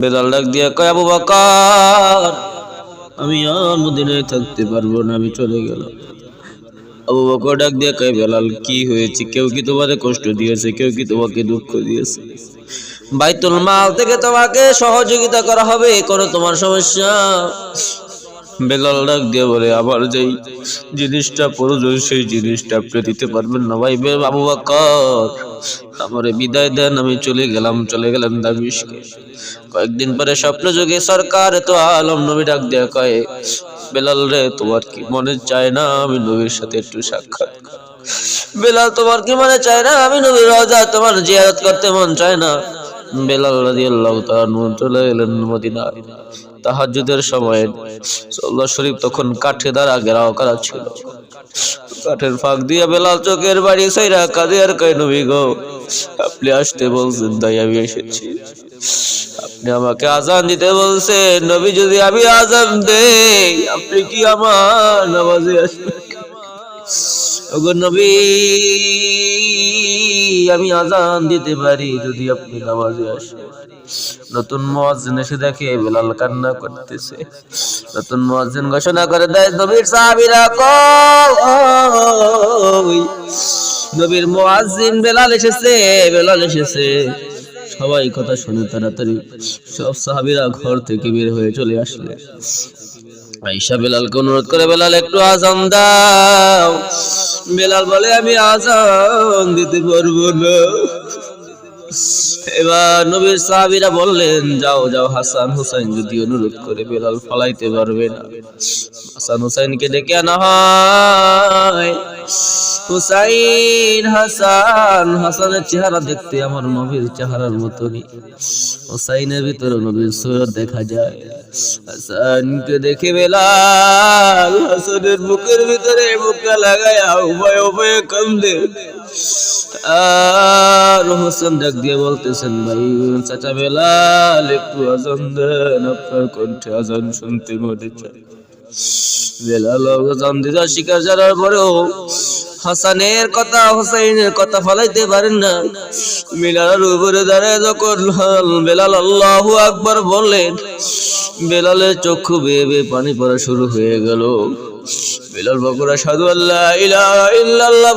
বেলাল ডাক দিয়া কয়, আবু বকর, আমি আর মদিনায় থাকতে পারব না, আমি চলে গেলাম। আবু বকর ডাক দিয়া কয়, বেলাল, কি হয়েছে? কেউ কি তোমাকে কষ্ট দিয়েছে? কেউ কি তোমাকে দুঃখ দিয়েছে? বাইতুল মাল থেকে তোমাকে সহযোগিতা করা হবে, কোনো তোমার সমস্যা? বেলাল ডাক দিয়ে বলে, আবার যেই জিনিসটা প্রয়োজন, সেই জিনিসটা আপনি দিতে পারবেন না ভাই বে- আবু বকর আমারে বিদায় দেন, আমি চলে গেলাম চলে গেলাম দামিশকে। কয়েকদিন পরে স্বপ্ন যুগে সরকার তো আলম নবী ডাক দেয়া কয়, বেলাল রে, তোমার কি মনে চায় না আমি নবীর সাথে একটু সাক্ষাৎ বেলাল, তোমার কি মনে চায় না আমি নবীর রাজা তোমার জিয়ারত করতে মন চায় না? বেলাল রাদিয়াল্লাহু তাআলা নূর চলে গেলেন মদিনায়। তাহাজ্জুদের সময় সোল্লা শরীফ তখন কাঠে দ্বারা ঘেরাও করা ছিল। কাঠের ফাঁক দিয়ে বেলাল চোখের বাড়ি সাইরা কাঁদে আর কয়, নবী গো, আপনি আসতে বলছেন তাই আমি এসেছি। আপনি আমাকে আজান দিতে বলছেন। নবী যদি আমি আজান দেই, আপনি কি আমার নামাজে আসবেন? আমি আজান দিতে পারি যদি আপনি নামাজে আসেন। নতুন মুয়াজ্জিন এসে দেখে বেলাল কান্না করতেছে। নতুন মুয়াজ্জিন ঘোষণা করে দেয়, নবীর সাহাবীরা কই? নবীর মুয়াজ্জিন বেলাল এসেছে বেলাল এসেছে। সবাই কথা শুনে তাড়াতাড়ি সব সাহাবীরা ঘর থেকে বের হয়ে চলে আসলে আইসা বেলালকে অনুরোধ করে, বেলাল, একটু আজান দাও। বেলাল বলে আমি আজান দিতে পারব না। এবার নবীর সাহাবীরা বললেন, যাও যাও, হাসান হুসাইন যদি অনুরোধ করে বেলাল ফলাইতে পারবে না। হাসান হুসাইনকে ডেকে আনা হয়। হুসাইন, হাসান, হাসানের চেহারা দেখতে আমার নবীর চেহারার মতনই। হুসাইনের ভিতরে নবীর সুরত দেখা যায়। হাসানকে দেখে বেলাল হাসানের বুকের ভিতরে বুকটা লাগায় উভয়, উভয়ে কান্দে। ডাক দিয়ে বলতেছেন, ভাই, চাচা বেলাল, একটু আজান দেন, আপনার কণ্ঠে আজান শুনতে মনে বেলাল আজান দিতে শিকার জানার পরেও হাসানের কথা, হোসাইনের কথা ফলাইতে পারেন না। বেলালের উপরে দাঁড়ায় যখন বেলাল আল্লাহু আকবার বললেন, বেলালের চক্ষু বেয়ে বেয়ে পানি পড়া শুরু হয়ে গেল। বেলাল বকরা সাধু আল্লাহ, ইলাহা ইল্লাল্লাহ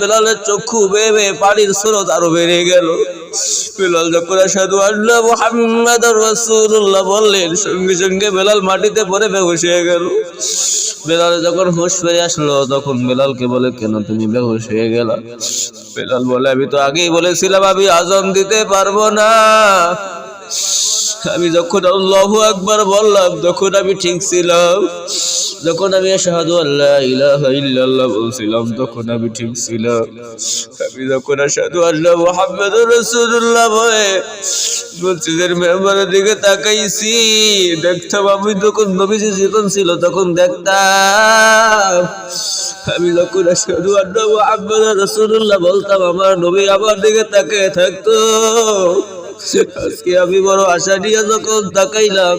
বেলালের চক্ষু বেয়ে পানির স্রোত আরও বেড়ে গেল। বেলাল যখন সাধু আল্লাহ মুহাম্মদ বললেন, সঙ্গে সঙ্গে বেলাল মাটিতে হয়ে গেল। বেলাল যখন হুঁশ আসলো, তখন বলে, কেন তুমি বেহুশ হয়ে গেলা? বেলাল বলে, আমি তো আগেই বলেছিলাম, আমি আজান দিতে পারব না। আমি যখন আল্লাহু আকবার বললাম, তখন আমি ঠিক ছিলাম। যখন আমি আশহাদু আল্লাহ ইলাহা ইল্লাল্লাহ বলছিলাম, তখন আমি ঠিক ছিলাম। আমি যখন আশহাদু আল্লাহ মুহাম্মাদুর রাসূলুল্লাহ মসজিদের মেম্বারের দিকে তাকাইছি, দেখতাম আমি যখন নবীজি জীবন ছিল, তখন দেখতাম আমি যখন আশহাদু আল্লাহ মুহাম্মাদুর রাসূলুল্লাহ বলতাম, আমার নবী আমার দিকে তাকিয়ে থাকতো। আজকে আমি বড় আশা নিয়ে যখন তাকাইলাম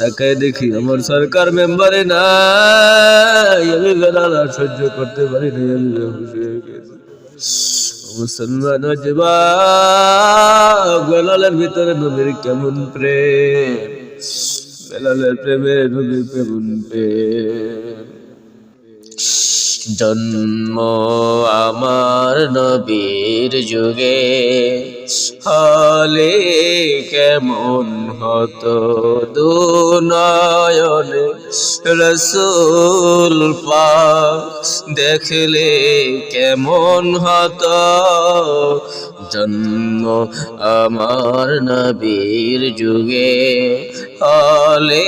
তাকাই দেখি আমার সরকার মেম্বারে নাই। আমি আর সহ্য করতে পারি নাই আমি হয়ে গেছি। মুসলমান ভিতরে নবীর কেমন প্রেম? বেলালের প্রেমে নবীর কেমন প্রেম? জন্ম আমার নবীর যুগে। হলে কেমন হতো দুনয়নে? রসুল পাক দেখলে কেমন হতো? জন্ম আমার নবীর যুগে। হলে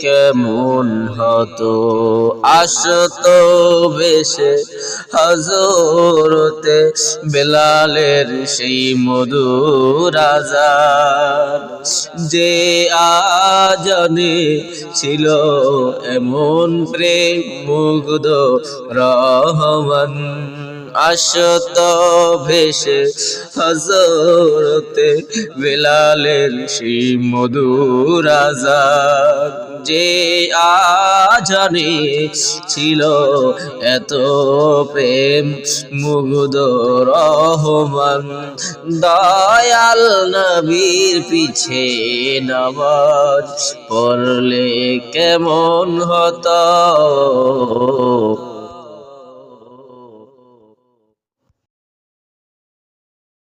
কেমন হতো আসতো বেশে হজরতে বেলালের সেই মধুর আজান। যে আজানে ছিল এমন প্রেম মুগ্ধ রহমান। আসত ভেসে হজরতে বেলালের সেই মধুর আজান যে আজানে ছিল এত প্রেম, মুগ্ধ রহমান, দয়াল নবীর পিছে নামাজ পড়লে কেমন হতো?